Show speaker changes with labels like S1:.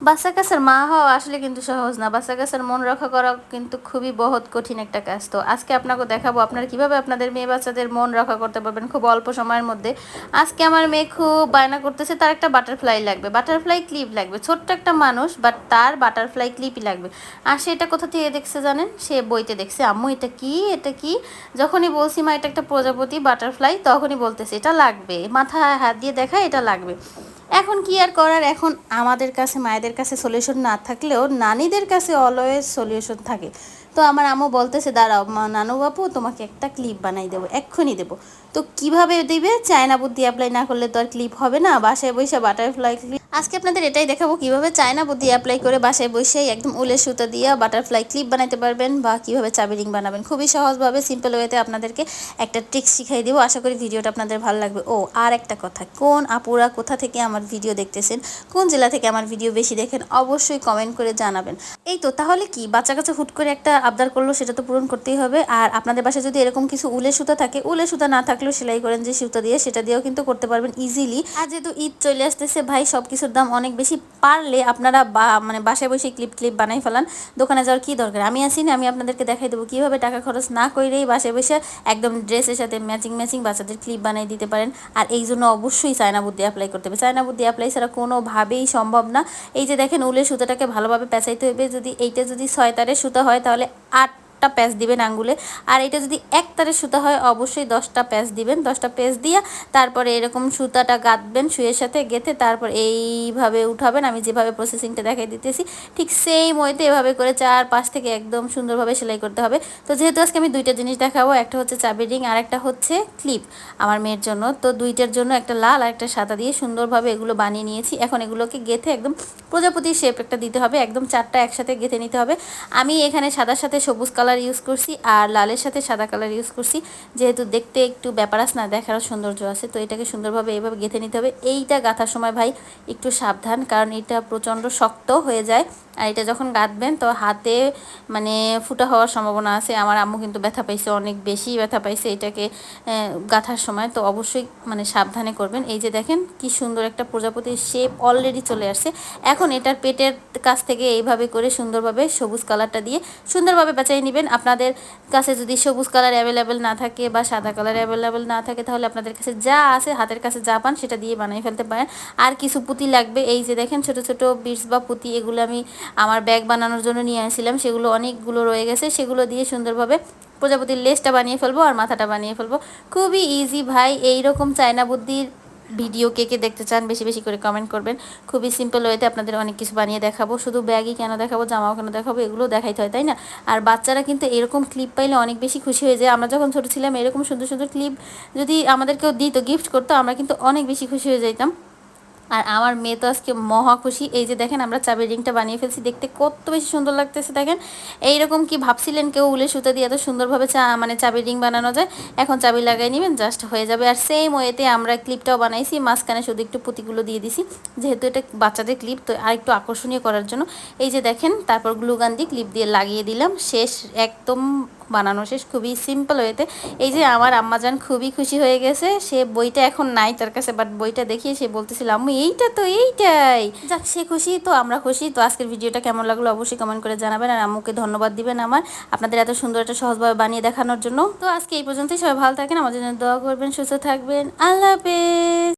S1: বাচ্চা কাছের মা হওয়া আসলে কিন্তু সহজ না। বাচ্চা কাছের মন রক্ষা করা কিন্তু খুবই বহুত কঠিন একটা কাজ। তো আজকে আপনাকে দেখাবো আপনারা কীভাবে আপনাদের মেয়ে বাচ্চাদের মন রক্ষা করতে পারবেন খুব অল্প সময়ের মধ্যে। আজকে আমার মেয়ে খুব বায়না করতেছে, তার একটা বাটারফ্লাই লাগবে। বাটারফ্লাই ক্লিপ লাগবে। ছোট্ট একটা মানুষ বাট তার বাটারফ্লাই ক্লিপই লাগবে। আর সে এটা কোথা থেকে দেখছে জানেন? সে বইতে দেখছে। আম্মু, এটা কি? এটা কি? যখনই বলছি, মা, এটা একটা প্রজাপতি বাটারফ্লাই তখনই বলতেছে, এটা লাগবে। মাথায় হাত দিয়ে দেখা এটা লাগবে। এখন কি আর করার? এখন আমাদের কাছে, মায়েদের কাছে সলিউশন না থাকলেও নানিদের কাছে অলওয়েজ সলিউশন থাকে। তো আমার আম্মু বলতেছে, দাঁড়াও নানু বাপু, তোমাকে একটা ক্লিপ বানাই দেবো, এক্ষুনি দেবো। তো কীভাবে দিবে? চায়না বুদ্ধি অ্যাপ্লাই না করলে তো আর ক্লিপ হবে না। বাসায় বসে বাটারফ্লাই ক্লিপ আজকে আপনাদের এটাই দেখাবো কীভাবে চায়না বুদ্ধি অ্যাপ্লাই করে বাসায় বসেই একদম উলের সুতা দিয়ে বাটারফ্লাই ক্লিপ বানাতে পারবেন বা কীভাবে চাবি রিং বানাবেন। খুবই সহজভাবে সিম্পল ওয়েতে আপনাদেরকে একটা ট্রিক্স শিখাই দেবো। আশা করি ভিডিওটা আপনাদের ভালো লাগবে। ও, আর একটা কথা, কোন আপুরা কোথা থেকে আমার ভিডিও দেখতেছেন, কোন জেলা থেকে আমার ভিডিও বেশি দেখেন, অবশ্যই কমেন্ট করে জানাবেন। এই তো, তাহলে কি, বাচ্চা কাছে হুট করে একটা আবদার করল, সেটা তো পূরণ করতেই হবে। আর আপনাদের বাসায় যদি এরকম কিছু উলের সুতা থাকে, উলের সুতা না থাকলেও সেলাই করেন যে সুতা দিয়ে, সেটা দিয়েও কিন্তু করতে পারবেন ইজিলি আর যেহেতু ঈদ চলে আসতেছে, ভাই সব কিছুর দাম অনেক বেশি পারলে আপনারা বা মানে বাসায় বসে ক্লিপ ক্লিপ বানাই ফেলান। দোকানে যাওয়ার কী দরকার? আমি আসি না, আমি আপনাদেরকে দেখাই দেবো। কীভাবে টাকা খরচ না করেই বাসায় বসে একদম ড্রেসের সাথে ম্যাচিং ম্যাচিং বাচ্চাদের ক্লিপ বানিয়ে দিতে পারেন। আর এই জন্য অবশ্যই চায়না বুদ্ধি অ্যাপ্লাই করতে হবে। চায়না বুদ্ধি অ্যাপ্লাই ছাড়া কোনোভাবেই সম্ভব না। এই যে দেখেন, উলের সুতাটাকে ভালোভাবে পেঁচাইতে হবে। যদি এইটা যদি ছয় তারের সুতা হয়, তাহলে আট দশটা প্যাচ দিবেন আঙ্গুলে। আর এটা যদি এক তারের সুতা হয়, অবশ্যই দশটা প্যাচ দিবেন। দশটা প্যাচ দিয়ে তারপরে এরকম সুতাটা গাঁথবেন শুয়ের সাথে গেঁথে তারপর এইভাবে উঠাবেন। আমি যেভাবে প্রসেসিংটা দেখাই দিতেছি, ঠিক সেই মইতে এভাবে করে চার পাশ থেকে একদম সুন্দরভাবে সেলাই করতে হবে। তো যেহেতু আজকে আমি দুইটা জিনিস দেখাবো, একটা হচ্ছে চাবি রিং আর একটা হচ্ছে ক্লিপ আমার মেয়ের জন্য। তো দুইটার জন্য একটা লাল আর একটা সাদা দিয়ে সুন্দরভাবে এগুলো বানিয়ে নিয়েছি। এখন এগুলোকে গেঁথে একদম প্রজাপতির শেপ একটা দিতে হবে। একদম চারটা একসাথে গেঁথে নিতে হবে। আমি এখানে সাদার সাথে সবুজ কালার কালার ইউজ করছি আর লালের সাথে সাদা কালার ইউজ করছি। যেহেতু দেখতে একটু ব্যাপার আস না, দেখারও সৌন্দর্য আছে, তো এটাকে সুন্দরভাবে এইভাবে গেঁথে নিতে হবে। এইটা গাঁথার সময় ভাই একটু সাবধান, কারণ এটা প্রচণ্ড শক্ত হয়ে যায়। আর এটা যখন গাঁথবেন, তো হাতে মানে ফুটা হওয়ার সম্ভাবনা আছে। আমার আম্মু কিন্তু ব্যথা পাইছে, অনেক বেশি ব্যথা পাইছে এটাকে গাঁথার সময়। তো অবশ্যই মানে সাবধানে করবেন। এই যে দেখেন, কি সুন্দর একটা প্রজাপতির শেপ অলরেডি চলে আসছে। এখন এটার পেটের কাছ থেকে এইভাবে করে সুন্দরভাবে সবুজ কালারটা দিয়ে সুন্দরভাবে বেচাই নেবেন। আপনাদের কাছে যদি সবুজ কালার অ্যাভেলেবেল না থাকে বা সাদা কালার অ্যাভেলেবেল না থাকে, তাহলে আপনাদের কাছে যা আছে, হাতের কাছে যা পান, সেটা দিয়ে বানিয়ে ফেলতে পারেন। আর কিছু পুঁতি লাগবে। এই যে দেখেন, ছোট ছোট বিটস বা পুঁতি, এগুলো আমি আমার ব্যাগ বানানোর জন্য নিয়ে আসছিলাম সেগুলো অনেকগুলো রয়ে গেছে। সেগুলো দিয়ে সুন্দরভাবে প্রজাপতির লেসটা বানিয়ে ফেলব আর মাথাটা বানিয়ে ফেলব। খুবই ইজি ভাই এই রকম চায়না বুদ্ধির ভিডিও কে কে দেখতে চান বেশি বেশি করে কমেন্ট করবেন। খুবই সিম্পল ওয়েতে আপনাদের অনেক কিছু বানিয়ে দেখাবো। শুধু ব্যাগই কেন দেখাবো, জামাও কেন দেখাবো, এগুলো দেখাইতে হয়, তাই না? আর বাচ্চারা কিন্তু এরকম ক্লিপ পাইলে অনেক বেশি খুশি হয়ে যায়। আমরা যখন ছোটো ছিলাম এরকম সুন্দর সুন্দর ক্লিপ যদি আমাদেরকেও দিত গিফট করতো, আমরা কিন্তু অনেক বেশি খুশি হয়ে যাইতাম। আর আমার মেয়ে তো আজকে মহা খুশি। এই যে দেখেন আমরা চাবি রিংটা বানিয়ে ফেলছি, দেখতে কত বেশি সুন্দর লাগতেছে দেখেন। এইরকম কি ভাবছিলেন কেউ উলে সুতা দিয়ে এত সুন্দরভাবে চা মানে চাবি রিং বানানো যায়? এখন চাবি লাগাই নেবেন জাস্ট হয়ে যাবে। আর সেম ওয়েতে আমরা ক্লিপটাও বানাইছি, মাঝখানে শুধু একটু পুঁতিগুলো দিয়ে দিছি। যেহেতু এটা বাচ্চাদের ক্লিপ তো আর একটু আকর্ষণীয় করার জন্য। এই যে দেখেন, তারপর গ্লুগান দিয়ে ক্লিপ দিয়ে লাগিয়ে দিলাম। শেষ, একদম বানানো শেষ, খুবই সিম্পল ওয়েতে এই যে আমার আম্মাজান খুবই খুশি হয়ে গেছে, সে বইটা এখন নাই তার কাছে বাট বইটা দেখিয়ে সে বলতেছিল, আম্মু, এইটা তো এইটাই। যাক, সে খুশি, তো আমরা খুশি, তো আজকের ভিডিওটা কেমন লাগল অবশ্যই কমেন্ট করে জানাবেন, আর আম্মুকে ধন্যবাদ দিবেন আমার, আপনাদের এত সুন্দর একটা সহজভাবে বানিয়ে দেখানোর জন্য। তো আজকে এই পর্যন্তই, সবাই ভালো থাকেন আমাদের জন্য দোয়া করবেন, সুস্থ থাকবেন, আল্লাহ হাফেজ।